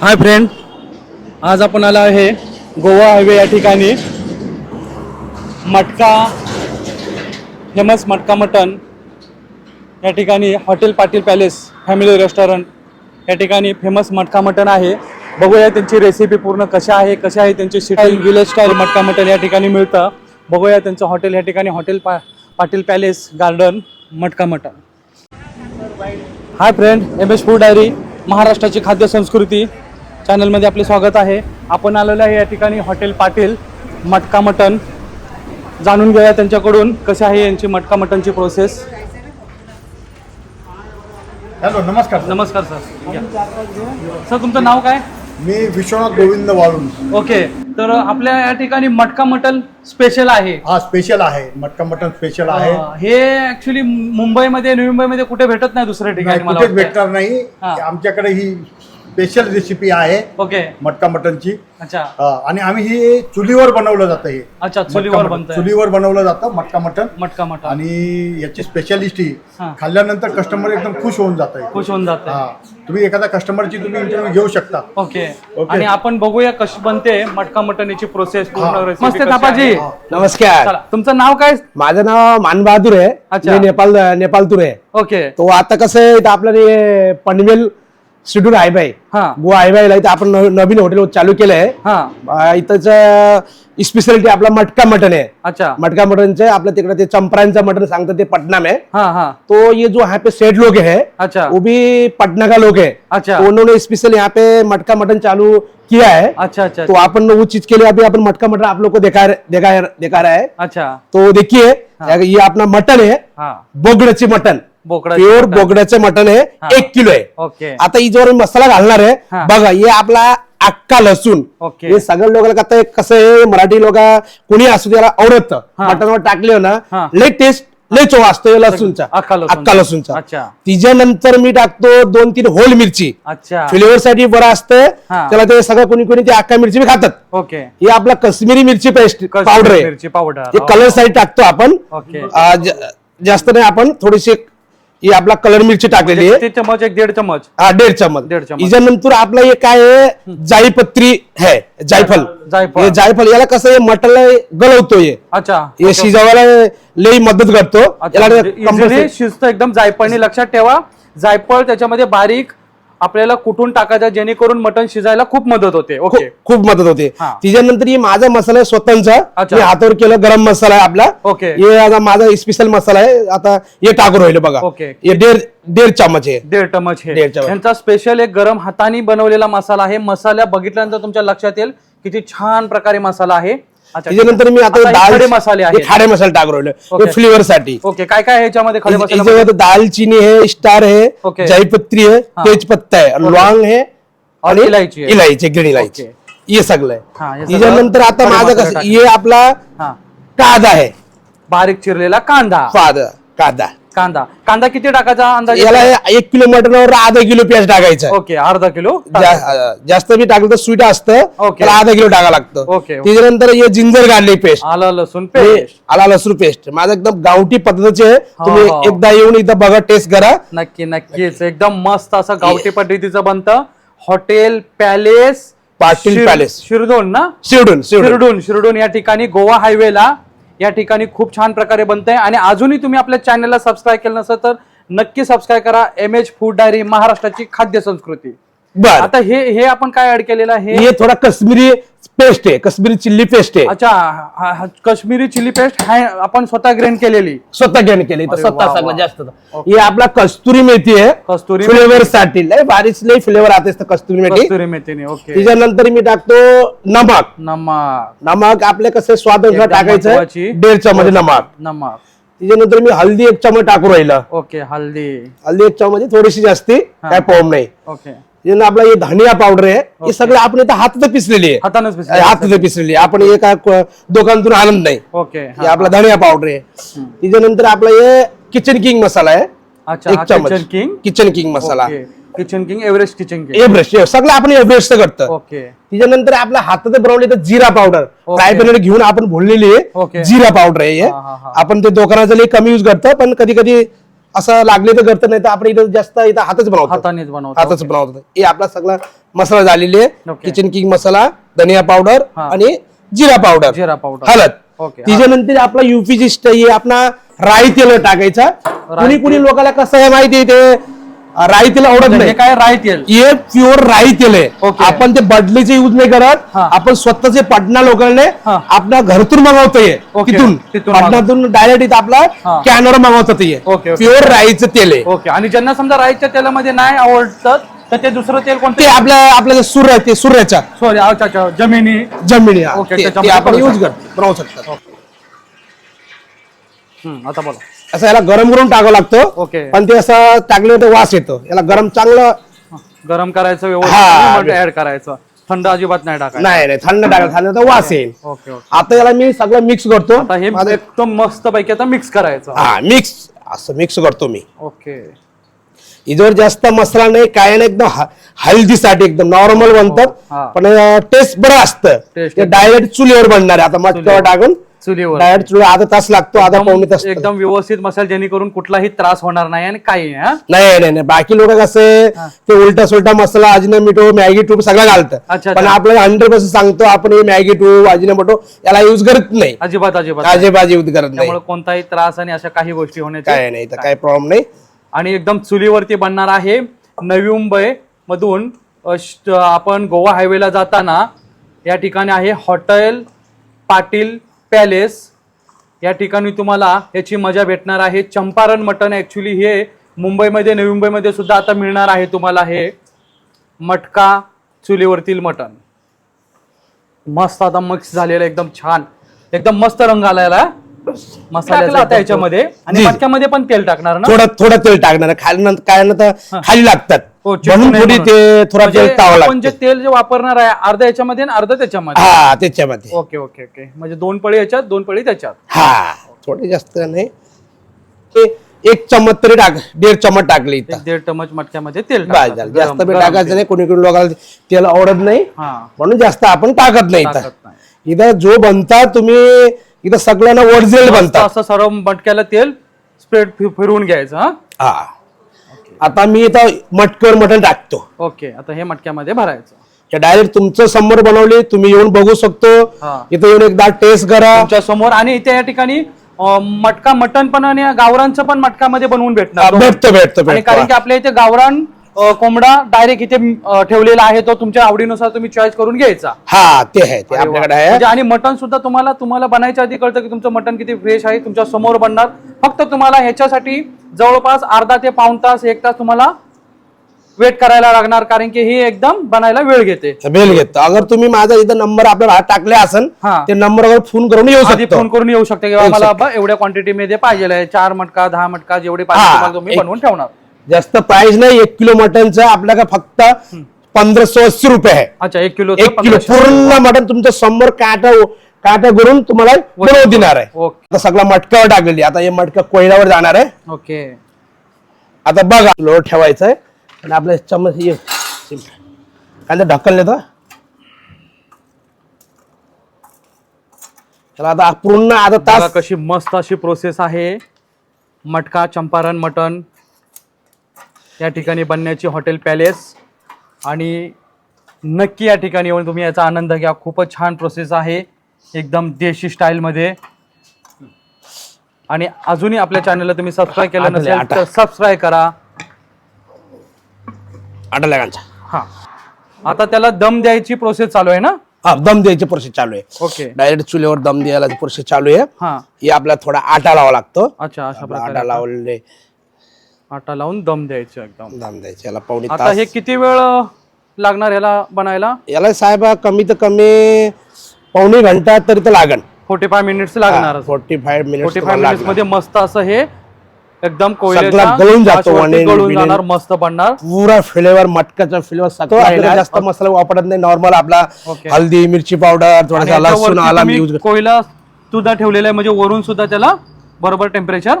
Hi friend आज आपण आलो आहे गोवा हायवे या ठिकाणी. मटका फेमस मटका मटन या ठिकाणी hotel Patil palace family restaurant या ठिकाणी फेमस मटका मटन आहे. बघूया त्यांची रेसिपी पूर्ण कशा आहे कशा आहे त्यांची स्टाईल विलेज स्टाईल मटका मटन या ठिकाणी मिळतं. बघूया त्यांचं हॉटेल या ठिकाणी हॉटेल पा पाटील पॅलेस गार्डन मटका mutton hi friend M S food diary महाराष्ट्राची खाद्य संस्कृती. चॅनलमध्ये आपले स्वागत आहे. आपण आलेलो आहे या ठिकाणी हॉटेल पाटील मटका मटन जाणून घेऊया त्यांच्याकडून कशी आहे यांची मटका मटनची प्रोसेस हॅलो नमस्कार नमस्कार सर. या. सर तुमचं नाव काय? मी विश्वनाथ गोविंद वाळून ओके. तर आपल्या या ठिकाणी मटका मटन स्पेशल आहे. हा स्पेशल आहे. मटका मटन स्पेशल आहे. अं, हे ऍक्च्युली मुंबईमध्ये नवी मुंबईमध्ये कुठे भेटत नाही दुसऱ्या नाही, ठिकाणी मला कुठेच वाटतंय. भेटणार नाही. हा. आमच्याकडे ही स्पेशल रेसिपी आहे ओके मटका मटनची. अच्छा. हा, आणि आम्ही ही चुलीवर बनवलं जातं हे. अच्छा मटका चुलीवर. बनतंय. चुलीवर बनवलं जातं मटका मटन. मटका मटन. आणि याची स्पेशालिस्ट ही. खाल्ल्यानंतर कस्टमर एकदम खुश होऊन जात आहे खुश होऊन जाते. हा. तुम्ही एखाद्या कस्टमरची तुम्ही इंटरव्ह्यू घेऊ शकता. Okay okay. आणि आपण बघूया कशी बनते मटका मटणीची प्रोसेस पूर्ण हा. recipe मस्त कशी थापाजी आहे. हा. नमस्कार. चला तुमचं नाव काय? माझं नाव मानबहादूर आहे. अच्छा. मी नेपाल नेपालतूर आहे. ओके तो आता कसं आहे इथं आपलं हे पनवेल शिडूर हायबाय हा. गोवा हायबायला इथं आपण नव- नवीन हॉटेल चालू केलं आहे हा इथंच स्पेशालिटी आपला मटका मटन आहे. अच्छा. मटका मटनचे आपल्या तिकडे ते चंपरांचं मटन सांगतात ते पटना में हाँ हाँ. तो ये जो यहाँ पे सेठ लोग है अच्छा. वो भी पटना का लोग है. अच्छा. तो उन्होंने स्पेशल यहाँ पे मटका मटन चालू किया है. अच्छा अच्छा तो अपन वो चीज के लिए अभी अपन मटका मटन आप लोग को दिखा दिखा दिखा रहा है. अच्छा. तो देखिए ये अपना मटन है हा. बोगड्याचे मटन. बोकडा प्युअर बोगड्याचे मटन आहे हा. एक किलो आहे. ओके. आता हिच्यावर मसाला घालणार आहे. हा. बघा हे आपला अक्का लसूण. ओके. हे सगळ्या लोकांना आता कसं आहे मराठी लोक कोणी असू त्याला आवडतं. हा. मटनवर टाकले ना हा. लय टेस्ट लय चव असतो या लसूणचा. अक्का लसूणचा. तिच्यानंतर मी टाकतो दोन तीन होल मिरची. अच्छा. फ्लेवर साठी बरं असतं हा. त्याला ते सगळं कोणी कोणी ते अक्का मिरची खातात. ओके. हे आपला कश्मीरी मिरची पेस्ट पावडर आहे. पावडर हे कलरसाठी टाकतो आपण. जास्त नाही आपण थोडीशी ही आपला कलर मिरची टाकलेली आहे. ते चमच एक दीड चमच. हा दीड चमच. दीड चमच. याच्यानंतर आपलं हे काय आहे? जाईपत्री है जायफल. जायफळ. हे जायफल याला कसं आहे? मटनला गलवतो हे अच्छा. हे शिजावायला लई मदत करतो. अच्छा याला म्हणजे शिजतं एकदम जायफळने. लक्षात ठेवा जायफळ त्याच्यामध्ये बारीक आपल्याला कुठून टाकायचं? जेणेकरून मटण शिजायला खूप मदत होते. ओके खूप- मदत होते. हा. त्याच्यानंतर ही माझा मसाला आहे स्वतःचा. अच्छा. मी हातावर केलं गरम मसाला आहे आपला. ओके. हे आता माझा स्पेशल मसाला आहे. आता हे टाकून राहिलं बघा. ओके. हे दीड दीड चमच आहे. दीड चमच हे दीड चमच. यांचा स्पेशल एक गरम हाताने बनवलेला मसाला आहे. मसाला बघितल्यानंतर तुमच्या लक्षात येईल किती छान प्रकारे मसाला आहे. त्याच्यानंतर मी आता दाल मसाले हे आहेत खाडे मसाले राहिलो ओके. हे फ्लेवर साठी ओके काय काय आहे याच्यामध्ये खडे मसाले दालचीनी है स्टार है. जायपत्री है हाँ. तेजपत्ता है ओके. लॉंग है और इलायची. इलायची ग्रीन इलायची. हे सगळं आहे हे त्याच्यानंतर आता माझं कसं. हे आपला हा कांदा आहे बारीक चिरलेला कांदा कांदा कांदा. कांदा किती टाकायचा अंदाज? याला एक किलो मटनवर अर्धा किलो प्याज टाकायचं. ओके अर्धा किलो जा- जास्त बी टाकलं तर स्वीट असतं ओके. त्याला अर्धा किलो टाका लागतं. ओके. त्याच्यानंतर हे जिंजर गार्लिक पेस्ट आलं लसूण पेस्ट आला लसूण पेस्ट माझं एकदम गावठी पद्धतीचे आहे. तुम्ही हा. एकदा येऊन इथं बघा टेस्ट करा. नक्की नक्कीच एकदम मस्त असं गावठी पद्धतीचं बनतं. हॉटेल पॅलेस पाटील शिर- पॅलेस. शिरदोन ना? शिवडून शिवडून शिरडून शिरडून या ठिकाणी गोवा हायवेला या ठिकाणी खूप छान प्रकारे बनतंय. आणि अजूनही तुम्ही आपल्या चॅनलला सबस्क्राईब केलं नसेल तर नक्की सबस्क्राईब करा. एम एच फूड डायरी महाराष्ट्राची खाद्य संस्कृती. बर. आता हे हे आपण काय ऍड केलेलं आहे? हे थोडा काश्मीरी पेस्ट आहे काश्मीरी चिल्ली पेस्ट आहे. अच्छा हा- हा काश्मीरी चिली पेस्ट आपण स्वतः ग्रेन केलेली. स्वतः घेऊन केली तर अरे स्वतः वा, सगळं. जास्त. हे आपला कस्तुरी मेथी आहे. कस्तुरी फ्लेवर साठी लय बारीक लय फ्लेवर आता असतं कस्तुरी मेथी. कस्तुरी मेथीने ओके. त्याच्यानंतर मी टाकतो नमक. नमक. नमक आपले कसं स्वाद टाकायचं. दीड चमच नमक. नमक. त्याच्यानंतर मी हल्दी एक चमच टाकू राहिलं. ओके हल्दी. हल्दी एक चमच थोडीशी जास्ती काय पाहून नाही. ओके. आपला हे धनिया पावडर आहे हे. सगळं आपण इथं हातात पिसलेली आहे. हातानच हातात पिसलेली आहे. आपण हे काय क- दुकानातून आणत नाही. ओके. हे आपला धनिया पावडर आहे. त्याच्यानंतर आपला हे किचन किंग मसाला आहे. अच्छा एक चमच kitchen king kitchen king masala. Kitchen king Everest kitchen king Everest सगळं आपण एव्हरेस्ट करतं. ओके. त्याच्यानंतर आपल्या हातात बनवले तर जिरा पावडर ओके. फ्राय घेऊन आपण भरलेली ओके. आहे जिरा पावडर आहे हे. हा, हा, हा. आपण ते दुकानाचं लई कमी युज करतो पण कधी कधी असं लागले तर करत नाही तर आपण इथं जास्त इथं हातच बनवतो. हातानेच बनवतो. हातच बनवतो. हे आपला सगळा मसाला झालेली आहे. Okay. किचन किंग मसाला धनिया पावडर हा. आणि जिरा पावडर जिरा पावडर हळद. त्याच्यानंतर आपला स्टाई आहे आपला राई तेल टाकायचा. कुणी कुणी लोकांना कसं आहे माहिती आहे ते? राई तेल आवडत म्हणजे नाही काय राईत येईल हे प्युअर राई तेल आहे Okay. आपण ते बदलीचे यूज नाही करत हा. आपण स्वतःचे पटना लोकांना हा. आपल्या घरातून मागवतोय Okay. तिथून तिथून पटनातून डायरेक्ट इथं आपला हा. कॅनवर मागवतात Okay, okay. प्युअर राईचं तेल आहे ओके आणि ज्यांना समजा राईच्या तेलामध्ये नाही आवडतं तर ते दुसरं तेल ते कोणते आपल्या आपल्या जे सूर्य ते सूर्याच्या सॉरी अच्छा अच्छा जमिनी जमिनी. Okay, ते- ते त्याच्यामध्ये आपण करू यूज शकतो. करतो बनवू शकतात हम्म, आता बोला असं याला गरम करून टाकावं लागतं. Okay. पण ते असं टाकलं तर वास येतो. याला गरम चांगलं गरम करायचं हा. व्यवस्थित. ऍड करायचं. थंड अजिबात नाही टाकायचं. नाही नाही थंड टाकायला थंड तर वास येईल. Okay okay. आता याला मी सगळं मिक्स करतो. आता हे माझं- एकदम मस्त पैकी आता मिक्स करायचं. हा मिक्स असं मिक्स करतो मी. ओके. इजवर जास्त मसाला नाही काय नाही एकदम ह- हल्दीसाठी एकदम नॉर्मल हा. बनतात पण टेस्ट बरं असतं. Taste ते डायरेक्ट चुलीवर बनणार आहे. आता चुलीवर. टाकून चुलीवर. डायरेक्ट चुली आधा तास लागतो आधा पावणे तास एकदम व्यवस्थित मसाला जेणेकरून कुठलाही त्रास होणार नाही आणि काही नाही हा? नाही नाही नाही. बाकी लोक कसे ते उलटा सुलटा मसाला अजिनोमिटो मॅगी टूब सगळं घालतं. अच्छा, पण अच्छा. आपल्याला हंड्रेड पर्सेंट सांगतो आपण हे मॅगी टूब अजिनोमोटो याला युज करत नाही. अजिबात अजिबात अजिबात युज करत नाही. त्यामुळे कोणताही त्रास आणि अशा काही गोष्टी होण्याची काय नाही तर काय प्रॉब्लेम नाही. आणि एकदम चुलीवरती बनणार आहे नवी मुंबई मधून अ, श- आपण गोवा हायवेला जाताना या ठिकाणी आहे हॉटेल पाटील पॅलेस. या ठिकाणी तुम्हाला याची मजा भेटणार आहे. चंपारण मटण ऍक्च्युली हे मुंबईमध्ये नवी मुंबईमध्ये सुद्धा आता मिळणार आहे तुम्हाला हे मटका चुलीवरतील मटण. मस्त आता मिक्स झालेलं एकदम छान. एकदम मस्त रंग आलेला. मसाला आता याच्यामध्ये. आणि. मटक्यामध्ये पण तेल टाकणार ना? थोडं थोडं तेल टाकणार. खाली नंतर काय ना तर खाली लागतात. हो, चिकटू म्हणून नये थोडी म्हणून. ते थोडा म्हणजे तेल तावा आपण जे लागतं. तेल जे वापरणार आहे अर्धा याच्यामध्ये आणि अर्धा त्याच्यामध्ये. हा त्याच्यामध्ये. Okay okay okay. म्हणजे दोन पळी याच्यात दोन पळी त्याच्यात. हा थोडे जास्त नाही. ते एक चम्मच तरी टाक दीड चम्मच टाकले इथं. एक दीड चमच मटक्यामध्ये तेल बस टाकायचं. झालं. जास्त गरम- बी गरम टाकायचं तेल. नाही कोणी कोणी लोकांना तेल आवडत नाही. हा. म्हणून जास्त आपण टाकत नाही टाकत इथं नाही. इथं जो बनता तुम्ही इथं सगळ्यांना ओरिजिनल बनतात. असं सर्व मटक्याला तेल स्प्रेड फिरवून घ्यायचं हा. हा. आता मी इथं मटकर मटण टाकतो. ओके आता हे मटक्यामध्ये भरायचं. हे डायरेक्ट तुमचं समोर बनवले तुम्ही येऊन बघू शकतो. हा. इथं येऊन एकदा टेस्ट करा. तुमच्यासमोर आणि इथे या ठिकाणी अं, मटका मटण पण आणि गावरांचं पण मटकामध्ये बनवून भेटणार. भेटतो भेटतो आणि कारण की भेटतो आपल्या इथे गावरान कोंबडा डायरेक्ट इथे ठेवलेला आहे तो तुमच्या आवडीनुसार तुम्ही चॉईस करून घ्यायचा हा ते आहे ते. आपल्याकडे आहे म्हणजे आणि मटन सुद्धा तुम्हाला तुम्हाला बनायच्या आधी कळतं की तुमचं मटन किती फ्रेश आहे तुमच्यासमोर बनणार फक्त तुम्हाला ह्याच्यासाठी जवळपास अर्धा ते पाऊण तास एक तास तुम्हाला वेट करायला लागणार कारण की ही एकदम बनायला वेळ घेते बेल घेतो अगर तुम्ही माझा इथं नंबर आपल्याला हात टाकले असन हा. ते नंबरवर फोन करून येऊ आधी शकतो फोन करून येऊ शकते किंवा येऊ मला शकते. बा एवढ्या क्वांटिटी मध्ये पाहिजे आहे चार मटका दहा मटका जेवढे पाहिजे हा. तुम्हाला तुम्ही एक- बनवून ठेवणार जास्त प्राइस नाही एक किलो मटनचं आपल्याकडे फक्त पंधराशे अस्सी रुपये आहे. अच्छा एक किलो एक किलो पूर्ण मटन तुमच्यासमोर काटा काटा करून तुम्हाला बनवून देणार आहे. आता सगळा मटक्यावर टाकलेली. आता हे मटका कोयल्यावर जाणार आहे. ओके. आता बघा लोड ठेवायचं आहे. आणि आपल्या चम्मच हे कांदा देतो त्याला आता पूर्ण आता तास कशी मस्त अशी प्रोसेस आहे. मटका चंपारण मटन. या ठिकाणी बनण्याची हॉटेल पॅलेस. आणि नक्की या ठिकाणी येऊन तुम्ही याचा आनंद घ्या. खूपच छान प्रोसेस आहे. एकदम देशी स्टाईलमध्ये आणि अजूनही आपल्या चॅनलला तुम्ही सबस्क्राईब केलं नसेल. तर सबस्क्राईब करा. हा. आता त्याला दम द्यायची प्रोसेस चालू आहे ना? हा दम द्यायची प्रोसेस चालू आहे. ओके. डायरेक्ट चुलीवर दम द्यायला प्रोसेस चालू आहे. हा. आपल्याला थोडा आटा लावा लागतो. अच्छा अशा आपला प्रकारे आटा लावले. आटा लावून दम द्यायचे एकदम. दम द्यायचे याला पावणे आता तास. हे किती वेळ लागणार याला बनायला? याला साहेब कमी तर कमी पावणे घंटा तरी तर लागन. फोर्टी फाय मिनिट्स लागणार forty five minute forty five मिनिट्समध्ये मस्त असं हे एकदम सगळा गळून जातो वनेल, गळून. जाणार मस्त बनणार. पुरा फ्लेवर मटकाचा फ्लेवर सगळं जास्त मसाला वापरत नाही. नॉर्मल आपला Okay. हल्दी मिरची पावडर आणि थोडासा लसूण याच्यावरती आला तुम्ही यूज कोयला सुद्धा ठेवलेला आहे. म्हणजे वरून सुद्धा त्याला बरोबर टेम्परेचर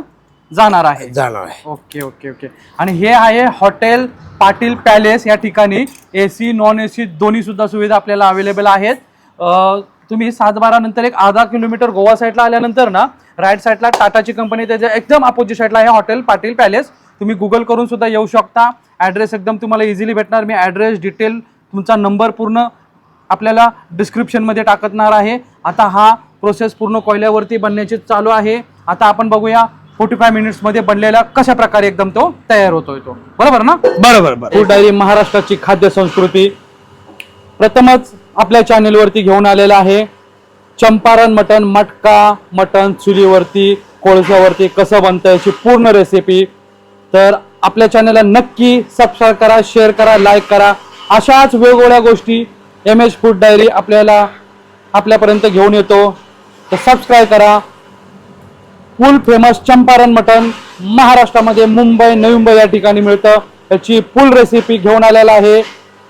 जाणार आहे. जाणार आहे. Okay okay okay. आणि हे आहे हॉटेल पाटील पॅलेस या ठिकाणी. A C non A C दोन्ही सुद्धा सुविधा आपल्याला अवेलेबल आहेत. अं, तुम्ही सात बारा नंतर एक अर्धा किलोमीटर गोवा साईडला आल्यानंतर ना राईट साईडला टाटाची कंपनी त्याच्या एकदम अपोजिट साईडला आहे हॉटेल पाटील पॅलेस. तुम्ही गुगल करून सुद्धा येऊ शकता. ॲड्रेस एकदम तुम्हाला इझिली भेटणार. मी ॲड्रेस डिटेल तुमचा नंबर पूर्ण आपल्याला डिस्क्रिप्शनमध्ये टाकणार आहे. आता हा प्रोसेस पूर्ण कोयल्यावरती बनण्याची चालू आहे. आता आपण बघूया फोर्टी फाय मिनिट्समध्ये बनलेला कशा प्रकारे एकदम तो तयार होतोय तो. बरोबर ना? बरोबर बरोबर. फूड डायरी महाराष्ट्राची खाद्य संस्कृती प्रथमच आपल्या चॅनेलवरती घेऊन आलेला आहे. चंपारण मटण मटका मटण चुलीवरती कोळशावरती कसं बनतं याची पूर्ण रेसिपी तर आपल्या चॅनलला नक्की सबस्क्राईब करा शेअर करा लाईक करा. अशाच वेगवेगळ्या गोष्टी एम एच फूड डायरी आपल्याला आपल्यापर्यंत घेऊन येतो. तर सबस्क्राईब करा. फुल फेमस चंपारण मटण महाराष्ट्रामध्ये मुंबई नवी मुंबई या ठिकाणी मिळतं. याची फुल रेसिपी घेऊन आलेला आहे.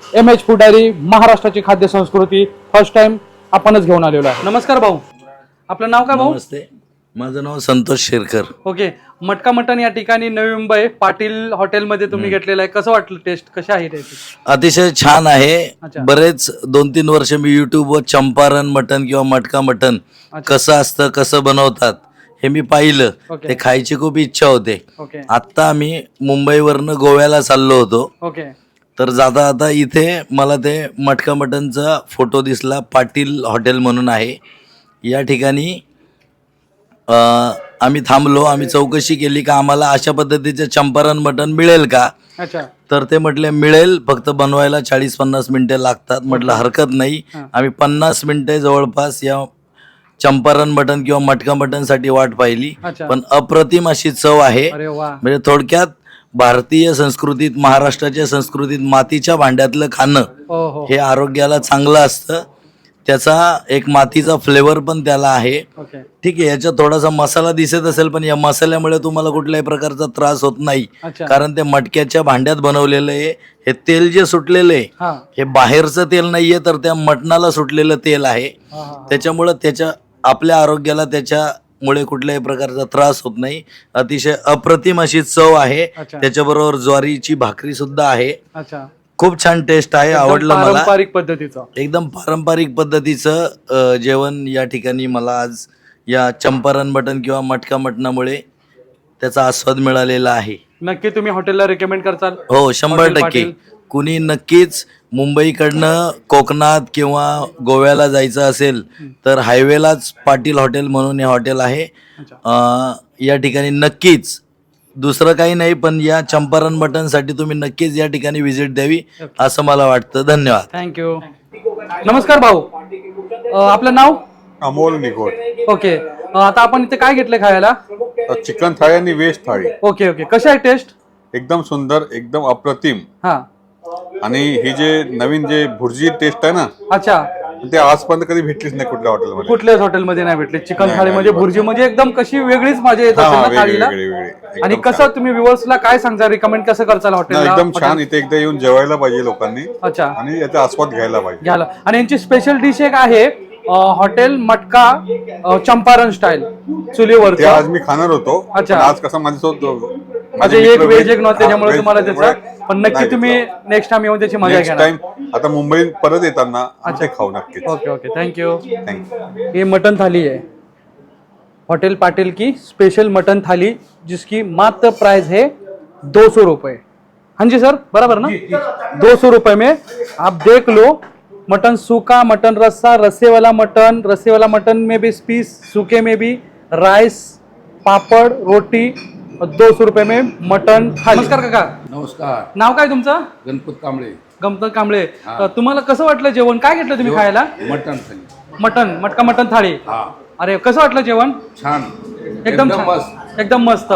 एम एच फूड डायरी महाराष्ट्राची खाद्य संस्कृती. फर्स्ट टाइम आपणच घेऊन आलेलो आहे. नमस्कार भाऊ. आपलं नाव काय भाऊ? नमस्ते. माझं नाव संतोष शेरकर. ओके. मटका मटण या ठिकाणी नवी मुंबई पाटील हॉटेलमध्ये तुम्ही घेतलेलं आहे. कसं वाटलं टेस्ट कशी आहे त्याची अतिशय छान आहे. अच्छा. बरेच दोन तीन वर्ष मी युट्यूबवर चंपारण मटन किंवा मटका मटन अच्छा. कसं असतं कसं बनवतात हे मी पाहिलं. ओके. ते खायची खूप इच्छा होते. ओके. आत्ता आम्ही मुंबईवरनं गोव्याला चाललो होतो. ओके. तर जाता आता इथे मला ते मटका मटनचा फोटो दिसला. पाटील हॉटेल म्हणून आहे. या ठिकाणी अं, आम्ही थांबलो. आम्ही चौकशी केली का आम्हाला अशा पद्धतीचं चंपारण मटन मिळेल का? अच्छा. तर ते म्हटले मिळेल. फक्त बनवायला चाळीस पन्नास मिनिटे लागतात. म्हटलं हरकत नाही. हां. आम्ही पन्नास मिनिटे जवळपास या चंपारण मटन किंवा मटका मटनसाठी वाट पाहिली. अच्छा. पण अप्रतिम अशी चव आहे. अरे वा. म्हणजे थोडक्यात भारतीय संस्कृतीत महाराष्ट्राच्या संस्कृतीत मातीच्या भांड्यातलं खाणं हो हो. हे आरोग्याला चांगलं असतं. त्याचा एक मातीचा फ्लेवर पण त्याला आहे. ओके. ठीक आहे याच्यात थोडासा मसाला दिसत असेल पण या मसाल्यामुळे तुम्हाला कुठल्याही प्रकारचा त्रास होत नाही. अच्छा. कारण ते मटक्याच्या भांड्यात बनवलेलं आहे. हे तेल जे सुटलेलं आहे हा. हे बाहेरचं तेल नाहीये तर त्या मटणाला सुटलेलं तेल आहे. हा, हा. त्याच्यामुळं त्याच्या आपल्या आरोग्याला त्याच्यामुळे कुठल्याही प्रकारचा त्रास होत नाही. अतिशय अप्रतिम अशी चव आहे. अच्छा. त्याच्याबरोबर ज्वारीची भाकरी सुद्धा आहे. अच्छा. खूप छान टेस्ट आहे एकदम आवडलं मला. पारंपरिक पद्धतीचं. एकदम पारंपरिक पद्धतीचं अ, जेवण या ठिकाणी मला आज या चंपारण मटण किंवा मटका मटणामुळे त्याचा आस्वाद मिळालेला आहे. नक्की तुम्ही हॉटेलला रेकमेंड करताल. हो शंभर हॉटेल टक्के. पाटील. कुणी नक्कीच मुंबईकडनं कोकणात किंवा गोव्याला जायचं असेल तर हायवेलाच पाटील हॉटेल म्हणून हे हॉटेल आहे. अ, या ठिकाणी नक्कीच. दुसरं काही नाही पण या चंपारण मटणसाठी तुम्ही नक्कीच या ठिकाणी व्हिजिट द्यावी असं मला वाटतं. धन्यवाद. थँक्यू नमस्कार भाऊ. अ, आपलं नाव? अमोल निगोड ओके. अ, आता आपण इथे काय घेतलं खायला? चिकन थाळी आणि व्हेज थाळी. Okay okay. कशी आहे टेस्ट एकदम सुंदर एकदम अप्रतिम. हा. आणि ही जे नवीन जे भुर्जी टेस्ट आहे ना अच्छा. ते आजपर्यंत कधी भेटलीच नाही कुठल्या हॉटेलमध्ये कुठल्याच हॉटेलमध्ये नाही भेटले. चिकन थाळी म्हणजे भुर्जी म्हणजे एकदम कशी वेगळीच मजा येत असेल ना थाळीला. आणि. कसं तुम्ही व्ह्युअर्सला काय सांगता? रिकमेंड कसं करताल नाही, हॉटेलला एकदम छान. इथे एकदा येऊन जेवायला पाहिजे लोकांनी. अच्छा. आणि याचा आस्वाद घ्यायला पाहिजे. घ्यायला. आणि यांची स्पेशल डिश एक आहे हॉटेल मटका चंपारण स्टाईल ते चुलीवरचं आज मी खाणार होतो. अच्छा. आज कसं माझ्यासोबत म्हणजे एक व्हेज एक नॉन त्याच्यामुळे तुम्हाला त्याचं पण नक्की तुम्ही नेक्स्ट टाइम येऊन त्याची मजा नेक्स्ट घेणार टाइम आता मुंबईत परत येताना ते खाऊ नक्कीच. Okay okay. Thank you thank you ये मटन थाली है होटल पाटिल की स्पेशल मटन थाली जिसकी मात्र प्राइस है दो सौ रुपये. हाँ जी सर? बराबर ना? दो सौ रुपये में आप देख लो मटन सूखा मटन रस्सा रस्से वाला मटन रस्से वाला मटन में भी पीस सूखे में भी राइस पापड़ रोटी दो सौ रुपये में मटन थाली. नमस्कार काका. नमस्कार. नाव काय तुमचं? गणपत कांबळे. गमत कांबळे. तुम्हाला कसं वाटलं जेवण? काय घेतलं तुम्ही खायला? मटण थाली. मटन मटका मटन थाळी. हा. अरे कसं वाटलं जेवण? छान. एकदम छान. एकदम मस्त.